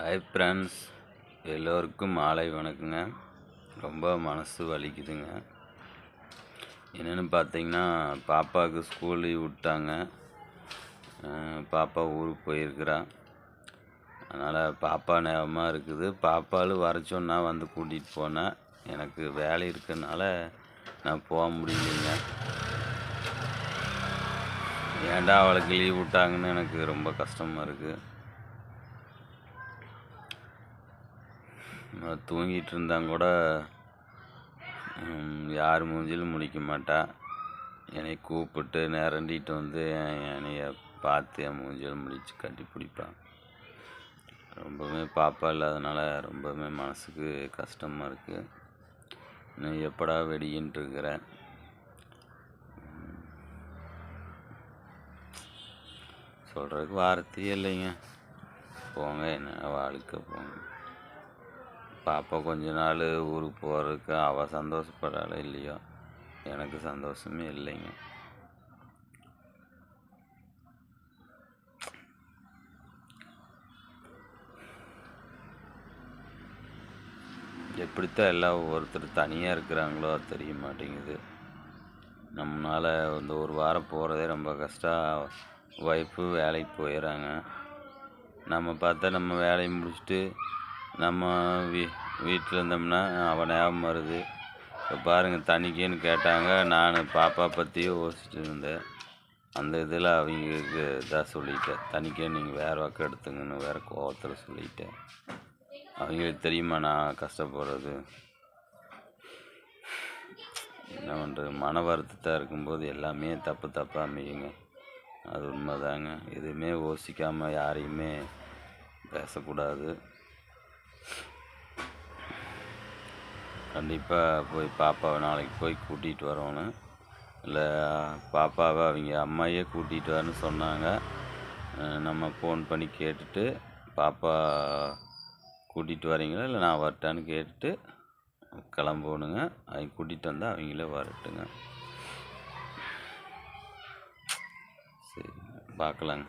Hi friends எல்லோருக்கும் மாலை வணக்கங்க. ரொம்ப மனசு வலிக்குதுங்க. என்னென்னு பார்த்தீங்கன்னா பாப்பாவுக்கு ஸ்கூல் லீவ் விட்டாங்க. பாப்பா ஊருக்கு போயிருக்கிறா. அதனால் பாப்பா நேரமாக இருக்குது. பாப்பாலும் வர வந்து கூட்டிகிட்டு போனேன் எனக்கு வேலை இருக்கிறதுனால நான் போக முடியலைங்க. ஏன்டா அவளுக்கு லீவ் விட்டாங்கன்னு எனக்கு ரொம்ப கஷ்டமாக இருக்குது தூங்கிட்டு இருந்தால் கூட யார் மூஞ்சிலும் முடிக்க மாட்டா. என்னை கூப்பிட்டு நிரண்டிட்டு வந்து என்னைய பார்த்து என் மூஞ்சில் முழிச்சு கட்டி பிடிப்பான் ரொம்பவுமே பாப்பா இல்லாதனால ரொம்பவுமே மனசுக்கு கஷ்டமாக இருக்குது இன்னும் எப்படா வெடின்ட்டு இருக்கிறேன் சொல்கிறதுக்கு வார்த்தையே இல்லைங்க. போங்க என்ன வாழ்க்கை போங்க பாப்பா கொஞ்ச நாள் ஊருக்கு போகிறதுக்கு அவள் சந்தோஷப்படுறாளோ இல்லையோ? எனக்கு சந்தோஷமே இல்லைங்க. எப்படித்தான் எல்லாம் ஒருத்தர் தனியாக இருக்கிறாங்களோ தெரிய மாட்டேங்குது. நம்மளால் இந்த ஒரு வாரம் போகிறதே ரொம்ப கஷ்டம் ஒய்ஃபு வேலைக்கு போயிடுறாங்க நம்ம பார்த்தா நம்ம வேலையை முடிச்சுட்டு நம்ம வீ வீட்டில் இருந்தோம்னா அவன் ஞாபகம் வருது. இப்போ பாருங்கள் தனிக்குன்னு கேட்டாங்க. நான் பாப்பா பற்றியும் யோசிச்சுட்டு இருந்தேன். அந்த இதில் அவங்களுக்கு இதாக சொல்லிட்டேன். தனிக்கே நீங்கள் வேறு பக்கம் எடுத்துங்கன்னு வேறு கோவத்தில் சொல்லிட்டேன். அவங்களுக்கு தெரியுமா நான் கஷ்டப்படுறது? என்ன பண்ணுறது மன வருத்தத்தாக இருக்கும்போது எல்லாமே தப்பு தப்பாக அமையுங்க. அது உண்மைதாங்க. எதுவுமே யோசிக்காமல் யாரையுமே பேசக்கூடாது. கண்டிப்பாக போய் பாப்பாவை நாளைக்கு போய் கூட்டிகிட்டு வரணும். இல்லை பாப்பாவை அவங்க அம்மாயே கூட்டிகிட்டு வரேன்னு சொன்னாங்க. நம்ம ஃபோன் பண்ணி கேட்டுட்டு பாப்பா கூட்டிகிட்டு வரீங்களா இல்லை நான் வரட்டான்னு கேட்டுட்டு கிளம்பணுங்க அவங்க கூட்டிகிட்டு வந்தால் அவங்களே வரட்டுங்க. சரி பார்க்கலாங்க